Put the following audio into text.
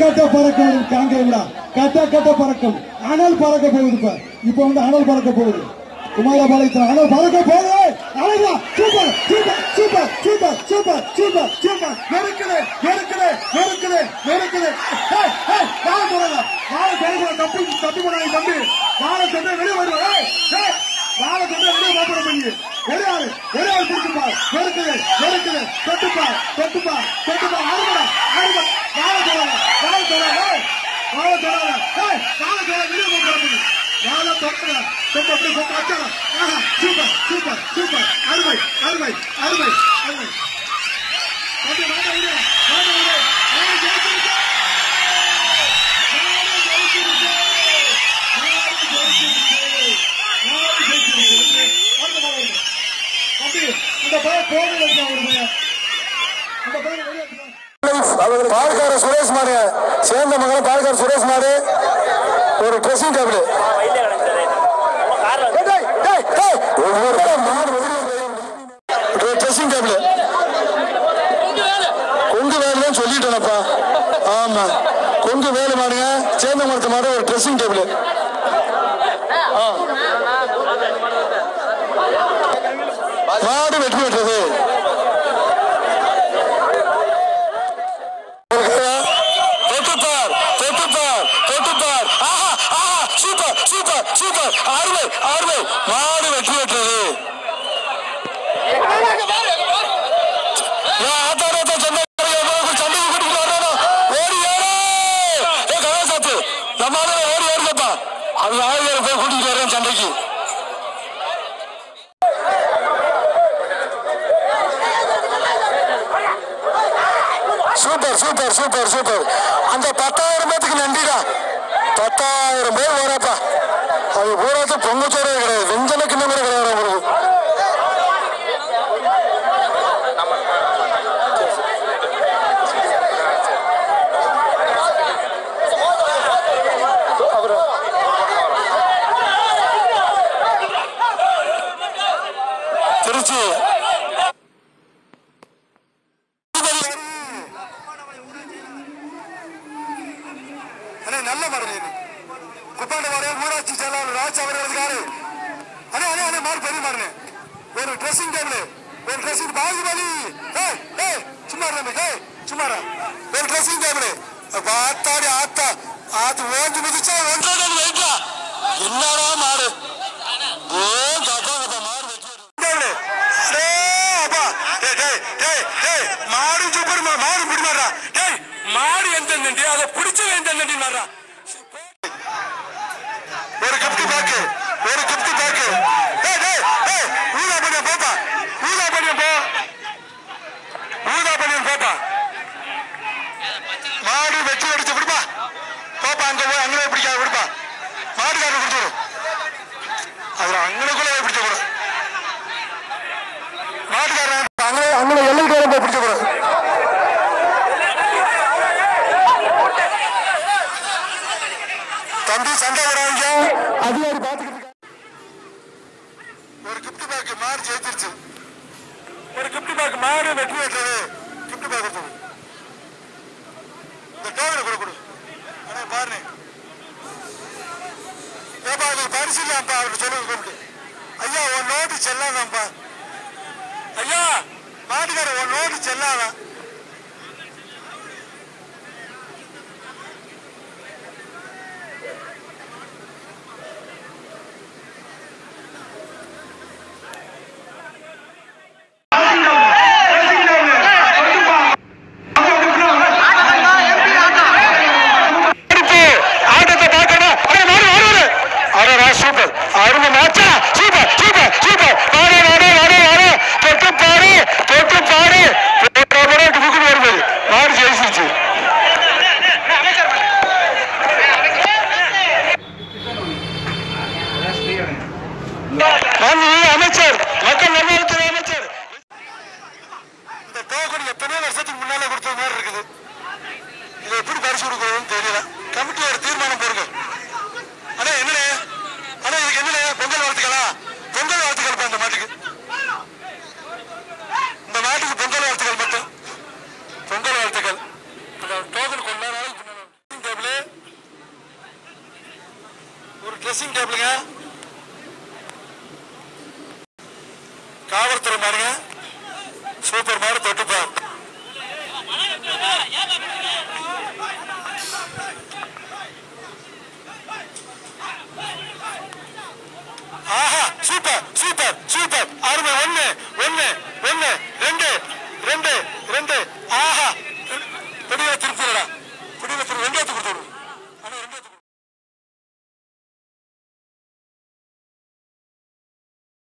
கட்ட பறக்கும் காங்கேயம்டா கட்ட கட்ட பறக்கும். அனல் பறக்க போகுது இப்ப. இப்ப வந்து அனல் பறக்க போகுது. குமாரபாளையத்தில் அனல் பறக்க போகுது. அழகா super super super super super super super. நெருக்குது நெருக்குது நெருக்குது நெருக்குது. ஏய், ஏய், வாழ போறாங்க. வாழ போறாங்க தப்பி தப்பி போனாங்க தம்பி. வாழ சொன்ன வெளியே வருவா ஏய், ஏய், வாழ சொன்ன வெளியே மாப்பிட பண்ணி. வெளியாரு வெளியாரு பிடிச்சுப்பா நெருக்குது நெருக்குது. தொட்டுப்பா தொட்டுப்பா தொட்டுப்பா ஆடுமா ஆடுமா வாழ போறாங்க வாழ போறாங்க ஏய், வாழ போறாங்க ஏய், வாழ போறாங்க வெளியே மாப்பிட பண்ணி வாழ தொட்டுறா தொட்டு அப்படி தொட்டு வச்சாங்க ஆஹா சூப்பர் சூப்பர் சூப்பர். அருமை அருமை அருமை அருமை. தம்பி, வாங்க விடு, வாங்க விடு. வாங்க, ஜெயிச்சிருச்சு. சுரேஷ் மாடு. சேர்ந்த மகன் பால்கார சுரேஷ் மாடு. ஒரு ட்ரெஸ்ஸிங் டேபிள் கொங்கு வேலை மாடுங்க சேர்ந்த மரத்து மாடு ஒரு ட்ரெஸ்ஸிங் டேபிள் மாடு வெற்றி பெற்றது சூப்பர் சூப்பர் சூப்பர். அருமை அருமை. மாடு வெற்றி பெற்றது அது ஆளுகளை போய் கூட்டிட்டு வரேன் சண்டைக்கு. Super super super super. அந்த பத்தாயிரம் பேத்துக்கு நன்றிடா. பத்தாயிரம் பேர் வரப்பா அது பூராத்து பொங்கச்சோரே கிடையாது. வெஞ்சலுக்கு கிண்ணம் கூட கிடையாது உங்களுக்கு திருச்சி அண்ணே நல்ல மாடு இது. குப்பாண்ட மாடு ஊராட்சி செயலாளர் ராஜ் அவர் இருக்காரு அண்ணே அண்ணே அண்ணே மாடு பெரிய மாடுனே ஒரு ட்ரெஸ்ஸிங் டேபிள் ஒரு ட்ரெஸ்ஸிங் பாகுபலி ஏய் ஏய் சும்மா ஏய் சும்மா. ஒரு ட்ரெஸ்ஸிங் டேபிள் பார்த்தாடி ஆத்தா. ஆத்து ஓஞ்சு மிதிச்சா ஒன்றரை வெயிட்டா. என்னடா மாடு? ஏன் தாத்தா தாத்தா மாடு டேபிள் அடே அப்பா. டேய் டேய் டேய் டேய் மாடு சூப்பர் மாடு பிடி மாடுறா டேய் மாடு எந்த அதை பிடிச்சவன் எந்த ஒரு கிஃப்ட் பேக்கு ஒரு கிஃப்ட் பேக்கு. ஊதா பண்ணிய போப்பா ஊதா பண்ணிய போ. ஊதா பண்ணிய போப்பா. மாடு வெட்டி அடிச்சு விடுப்பா போப்பா அங்க போய் அங்கே பிடிக்காத விடுப்பா மாடுக்காரர் பிடிச்சிடும் அவர் அங்கனுக்குள்ள போய் பிடிச்ச கூட மாட்டுக்காரன் அங்கே அங்கே எல்லைக்காரன் போய் பிடிச்ச கூட தம்பி சண்டை வராங்க அதிகாரி பார்த்துக்கிட்டு இருக்காங்க. ஒரு கிஃப்ட் பேக் மாடு ஜெயிச்சிருச்சு. ஒரு கிஃப்ட் பேக் மாடு வெற்றி பெற்றது கிஃப்ட் பேக் இந்த டோக்கனை கூட கொடு. அண்ணா பாருங்க ஏப்பா அது பரிசு இல்லாமப்பா அவர்கிட்ட சொல்லுங்க கூப்பிட்டு ஐயா உன் நோட்டு செல்லாதான்ப்பா. ஐயா! மாட்டுக்கார உன் நோட்டு செல்லாதான். அமைச்சர் மக்கள் அமைச்சர். இந்த டோக்கன் எத்தனையோ வருஷத்துக்கு முன்னால கொடுத்த மாதிரி இருக்குது. இதை எப்படி பரிசு கொடுக்கறதுன்னு தெரியல. கமிட்டி தீர்மானம் போடுங்க ஆனா என்ன ஆனா இதுக்கு என்ன பொங்கல் வாழ்த்துக்களா பொங்கல் வாழ்த்துக்கள் இந்த மாட்டுக்கு. இந்த மாட்டுக்கு பொங்கல் வாழ்த்துக்கள் மட்டும். பொங்கல் வாழ்த்துக்கள். அந்த டோக்கன் கொண்டாடுறது டேபிள் ஒரு ட்ரெஸ்ஸிங் டேபிளுங்க காவல்துறை மாடுங்க சூப்பர் மாடு தொட்டுப்பார்.